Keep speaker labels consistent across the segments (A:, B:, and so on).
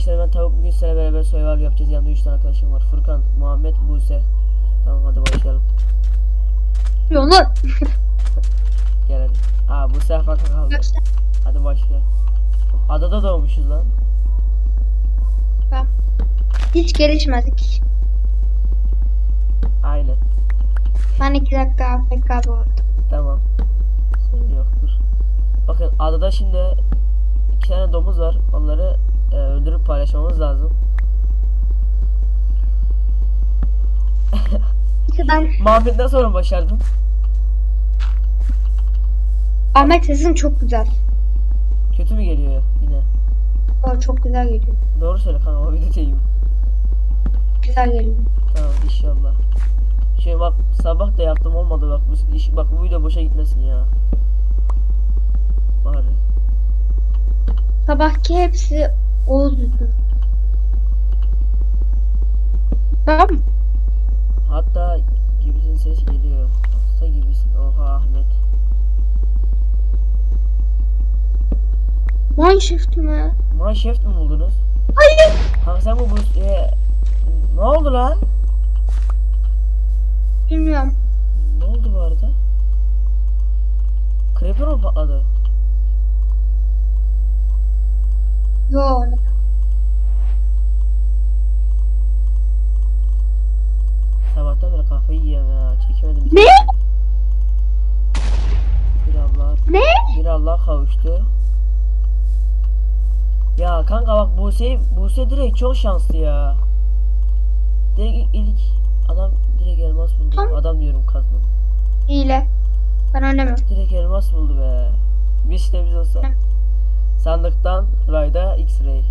A: arkadaşlar ben tavuk bugün sizlerle beraber survival yapacağız. Yanımda 3 tane arkadaşım var. Furkan, Muhammed, Buse. Tamam hadi başlayalım.
B: Yollar.
A: Gel hadi. Aa Buse farklı kaldı. Hadi başlayalım. Adada doğmuşuz lan.
B: Hiç gelişmedik.
A: Aynen.
B: Ben iki dakika AFK arada.
A: Tamam. Sorun yoktur. Bakın adada şimdi iki tane domuz var. Onları e, öldürüp paylaşmamız lazım.
B: İşte ben
A: nasıl onu başardın?
B: Ahmet sesin çok güzel.
A: Kötü mü geliyor yine?
B: O çok güzel geliyor.
A: Doğru söyle kanka bir detayım.
B: Güzel geliyor.
A: Tamam inşallah. Şey bak sabah da yaptım olmadı bak bu iş bak bu video boşa gitmesin ya. Bari.
B: Sabahki hepsi Oğuz'du. Tamam?
A: Hatta gibisin ses geliyor. Hasta gibisin. Oha Ahmet.
B: Mineshaft mi?
A: Mineshaft mi buldunuz?
B: Hayır.
A: Kanka sen bu bu e, ne oldu lan?
B: Bilmiyorum.
A: Ne oldu bu arada? Creeper mı patladı?
B: Yo.
A: Sabahtan beri kafayı yiyem ya. Çekemedim.
B: Ne?
A: Bir Allah.
B: Ne?
A: Bir Allah kavuştu. Ya kanka bak Buse Buse direkt çok şanslı ya. Direkt ilk, adam direkt elmas buldu.
B: Tamam.
A: Adam diyorum kazma.
B: Hile. Ben oynamıyorum.
A: Direkt elmas buldu be. Bir işte biz olsa. Sandıktan rayda X-ray.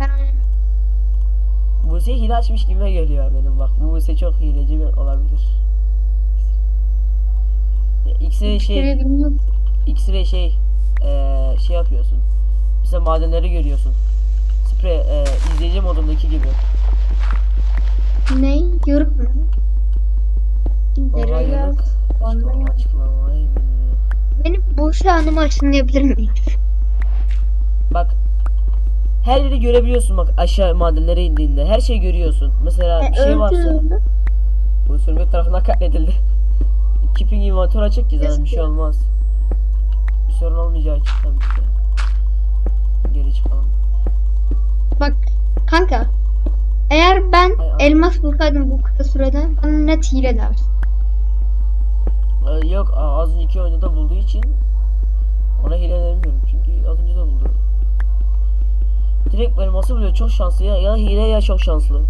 B: Ben oynamıyorum.
A: Buse hile açmış gibi geliyor benim bak. Bu Buse çok hileci olabilir. X-ray şey. X-ray şey eee, şey yapıyorsun. Mesela madenleri görüyorsun. Sprey eee, izleyici modundaki gibi.
B: Ne? Yörük mü? Nereye
A: bilmiyor.
B: Benim bu şu anımı açıklayabilir miyim?
A: Bak her yeri görebiliyorsun bak aşağı madenlere indiğinde. Her şeyi görüyorsun. Mesela bir şey varsa bu sürmek tarafından katledildi. Keeping inventory açık ki zaten bir şey olmaz. Bir sorun olmayacağı için tabii ki. Geri çıkalım.
B: Bak kanka. Eğer ben
A: Ay,
B: elmas bulsaydım bu kısa sürede bana net hile dersin.
A: Ee, yok az önceki oyunda da bulduğu için ona hile demiyorum çünkü az önce de buldu. Direkt elması buluyor çok şanslı ya ya hile ya çok şanslı.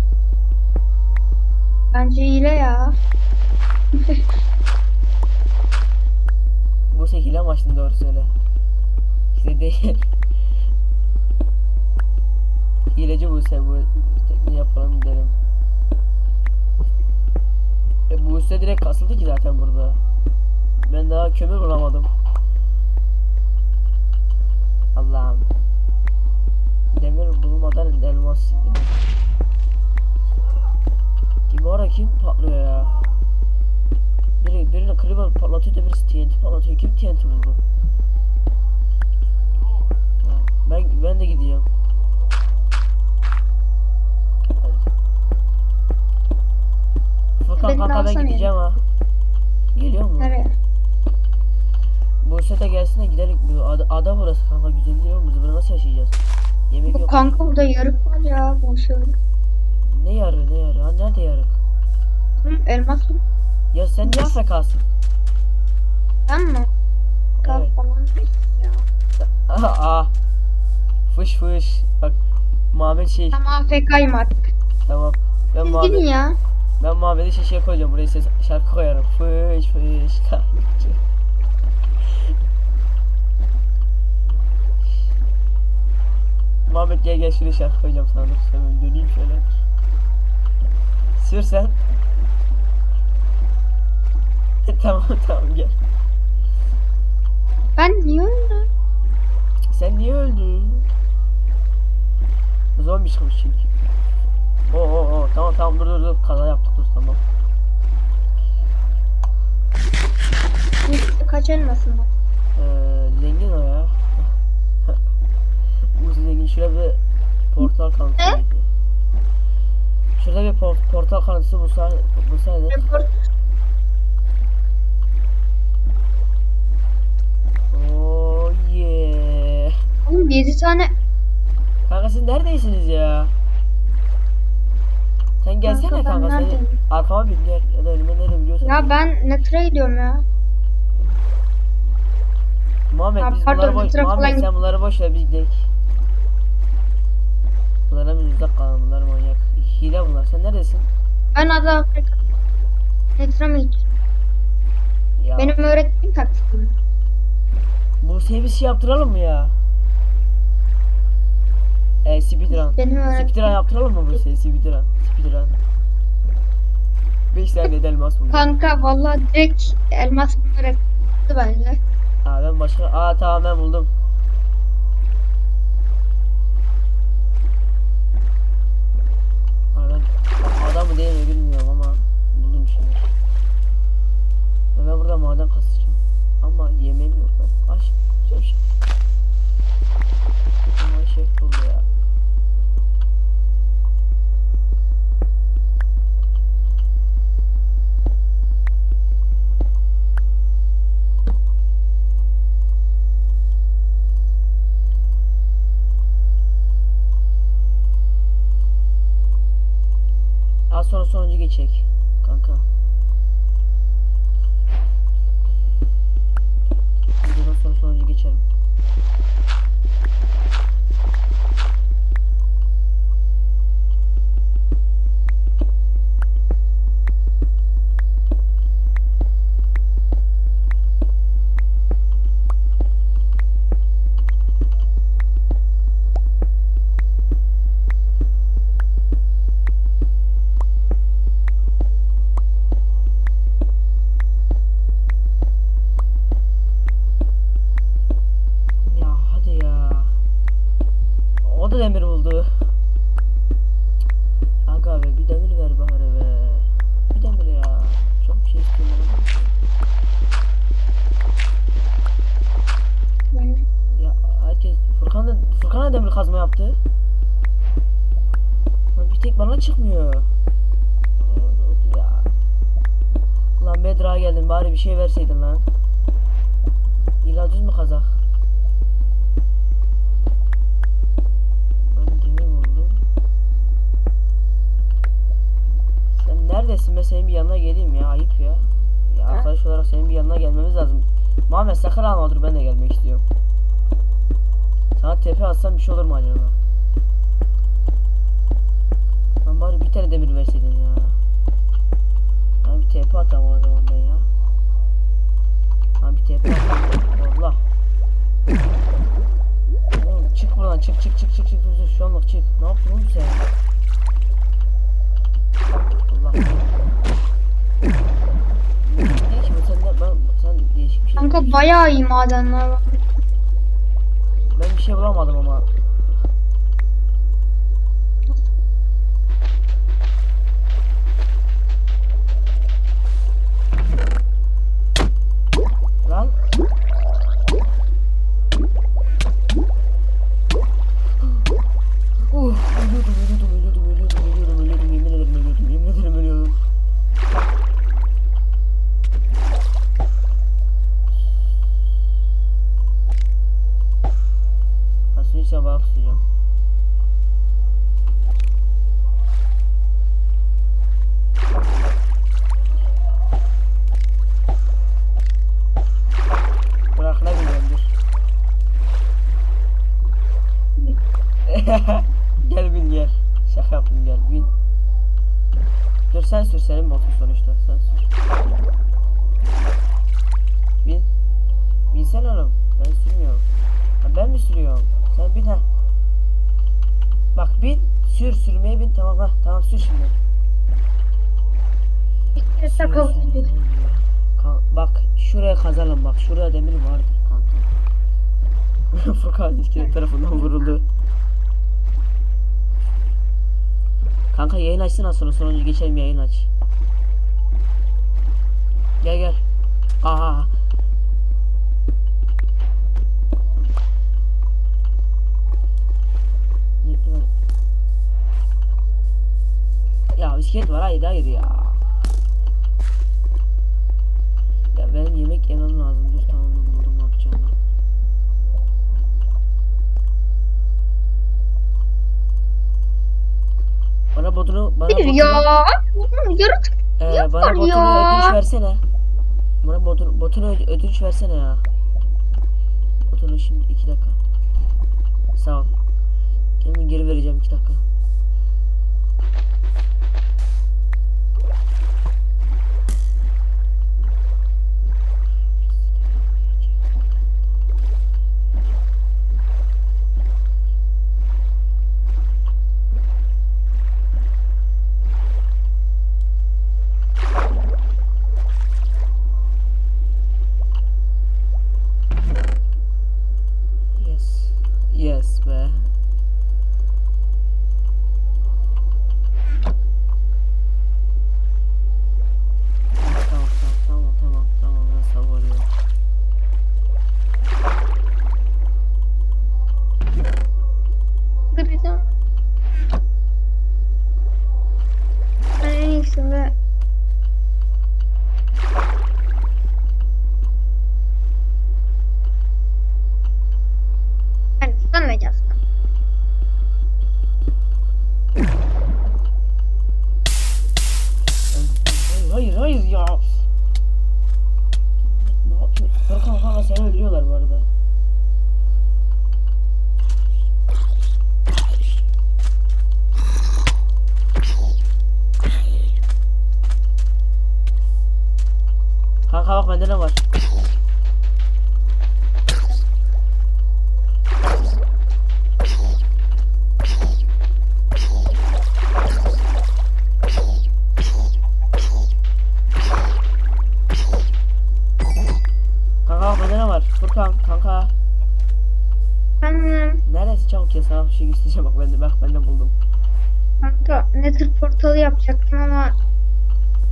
B: Bence hile ya.
A: Bu sen hile amaçlı doğru söyle. İşte değil. Hileci bu sen bu tekniği yapalım gidelim. E bu üstte direkt kasıldı ki zaten burada. Ben daha kömür bulamadım. Allah'ım. Demir bulmadan elmas. Ki bu ara kim patlıyor ya? Biri, birini Creeper patlatıyor da birisi TNT patlatıyor. Kim TNT buldu? Ben ben de gideceğim. Furkan kanka ben gideceğim ha. Geliyor mu?
B: Nereye?
A: Buse de gelsin de gidelim. Ada, ada burası kanka güzel değil mi? Biz burada nasıl yaşayacağız? Yemek yok.
B: kanka burada yarık var ya. Boş ver.
A: Ne yarı ne yarı? Ha nerede yarık?
B: Hı, elmas mı?
A: Ya sen niye AFK'sın?
B: Ben mi?
A: Evet.
B: falan. Ya.
A: Aa. Fış fış. Bak Muhammed şey
B: Tamam AFK'yım artık.
A: tamam. Ben
B: Siz gidin
A: Muhammed
B: ya.
A: ben Muhammed'e şey, şey koyacağım. Buraya ses şarkı koyarım. Fış fış. Muhammed gel gel şuraya şarkı koyacağım sana. Dur sen ben döneyim şöyle. Sür sen. tamam tamam gel.
B: Ben niye öyle?
A: Sen niye öldün? Zombi çıkmış çünkü. Oo oo oo tamam tamam dur dur dur kaza yaptık dur tamam.
B: Kaç elmasın var?
A: Ee, zengin o ya. Bu zengin şuraya bir portal gibiydi. Şurada bir por- portal kalıntısı bulsa, bulsaydı.
B: Report.
A: Oh yeah.
B: Oğlum 7 tane
A: Kanka siz neredesiniz ya? Sen gelsene
B: Kanka,
A: kanka,
B: neredeyim?
A: arkama bin gel ya da önüme nereye biliyorsan.
B: ya ben Nether'a gidiyorum ya.
A: Muhammed
B: Ha,
A: biz
B: pardon,
A: bunları boş Muhammed sen bunları boş ver biz gidelim. Bunlara biz uzak kalalım bunlar manyak. Hile bunlar. Sen neredesin?
B: Ben Ada Afrika.
A: Ya
B: Benim öğrettiğim taktiğim.
A: bu bir şey yaptıralım mı ya? E speedrun.
B: Benim öğrettiğim.
A: Speedrun yaptıralım mı bu şey speedrun? Speedrun. 5 saniyede elmas buldum.
B: Kanka vallahi direkt elmas bunları yaptı bence.
A: Aa ben başka... Aa tamam ben buldum. Adam mı değil mi bilmiyorum ama buldum şimdi. Ben burada maden kasacağım. Ama yemeğim yok ben. Aç. Çevş. Ama şef buldu ya. Az sonra sonuncu geçecek. Kanka. Videodan sonra sonuncu geçerim. Kazma yaptı. Bir tek bana çıkmıyor. Ya. Lan Bedra geldin bari bir şey verseydin lan. İlla düz mü kazak? Ben demir buldum. Sen neredesin? Ben senin bir yanına geleyim ya. Ayıp ya. Ya arkadaş olarak senin bir yanına gelmemiz lazım. Muhammed sakın alma dur ben de gelmek istiyorum. Sana tepe atsam bir şey olur mu acaba? Lan bari bir tane demir verseydin ya. Ben bir tepe atam o zaman ben ya. Ben bir tepe atam. Allah. Oğlum çık buradan çık çık çık çık çık dur şu anlık çık. Ne yaptın oğlum sen? Allah. Değil ki bu sen de ben sen değişik bir şey.
B: Kanka bayağı iyi madenler var.
A: 你不知道吗？怎么吗？Tutacağım. Bırakına dur. gel bin gel. Şaka yaptım gel bin. Dur sen sür senin botun sonuçta sen sür. Bin. Binsen oğlum. Ben sürmüyorum. Ha, ben mi sürüyorum? Sen bin ha. Sür sürmeye bin tamam ha. Tamam sür şimdi.
B: Bir
A: Sür,
B: takıl.
A: sür. Kan- bak şuraya kazalım bak. Şurada demir vardır kanka. Furkan iskelet tarafından vuruldu. Kanka yayın açsın az sonra sonuncu geçelim yayın aç. Gel gel. Aa. İskelet var hayır hayır ya. Ya benim yemek yemem lazım. Dur tamam buldum yapacağım. Bana bodunu bana bodunu,
B: ya. Yaratık.
A: Ee, bana botunu
B: ya.
A: ödünç versene. Bana botunu, botunu öd- ödünç versene ya. Botunu şimdi iki dakika. Sağ ol. Hemen geri vereceğim iki dakika. Hayır hayır hayır ya. Ne yapıyor? Furkan kanka seni öldürüyorlar bu arada. Kanka bak bende ne var? Bak bak bende buldum.
B: Kanka Nether portalı yapacaktım ama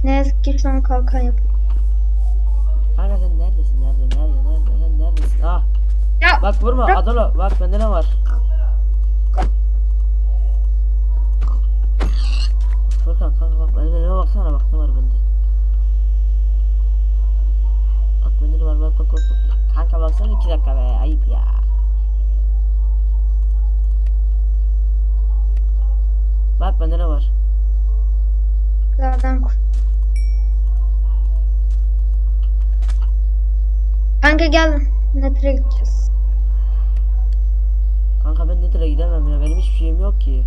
B: ne yazık ki son kalkan yapıyorum.
A: Kanka sen neredesin? Nerede? Nerede? Nerede? Sen neredesin? Ah
B: Ya
A: bak vurma
B: Bırak.
A: Adolo bak bende ne var? Furkan kanka bak bende ne baksana bak ne var bende. Bak bende ne var bak bak bak bak. Kanka baksana iki dakika be ayıp ya. Bak bende ne var?
B: Kur. Kanka gel Nether'a gideceğiz.
A: Kanka ben Nether'a gidemem ya benim hiçbir şeyim yok ki.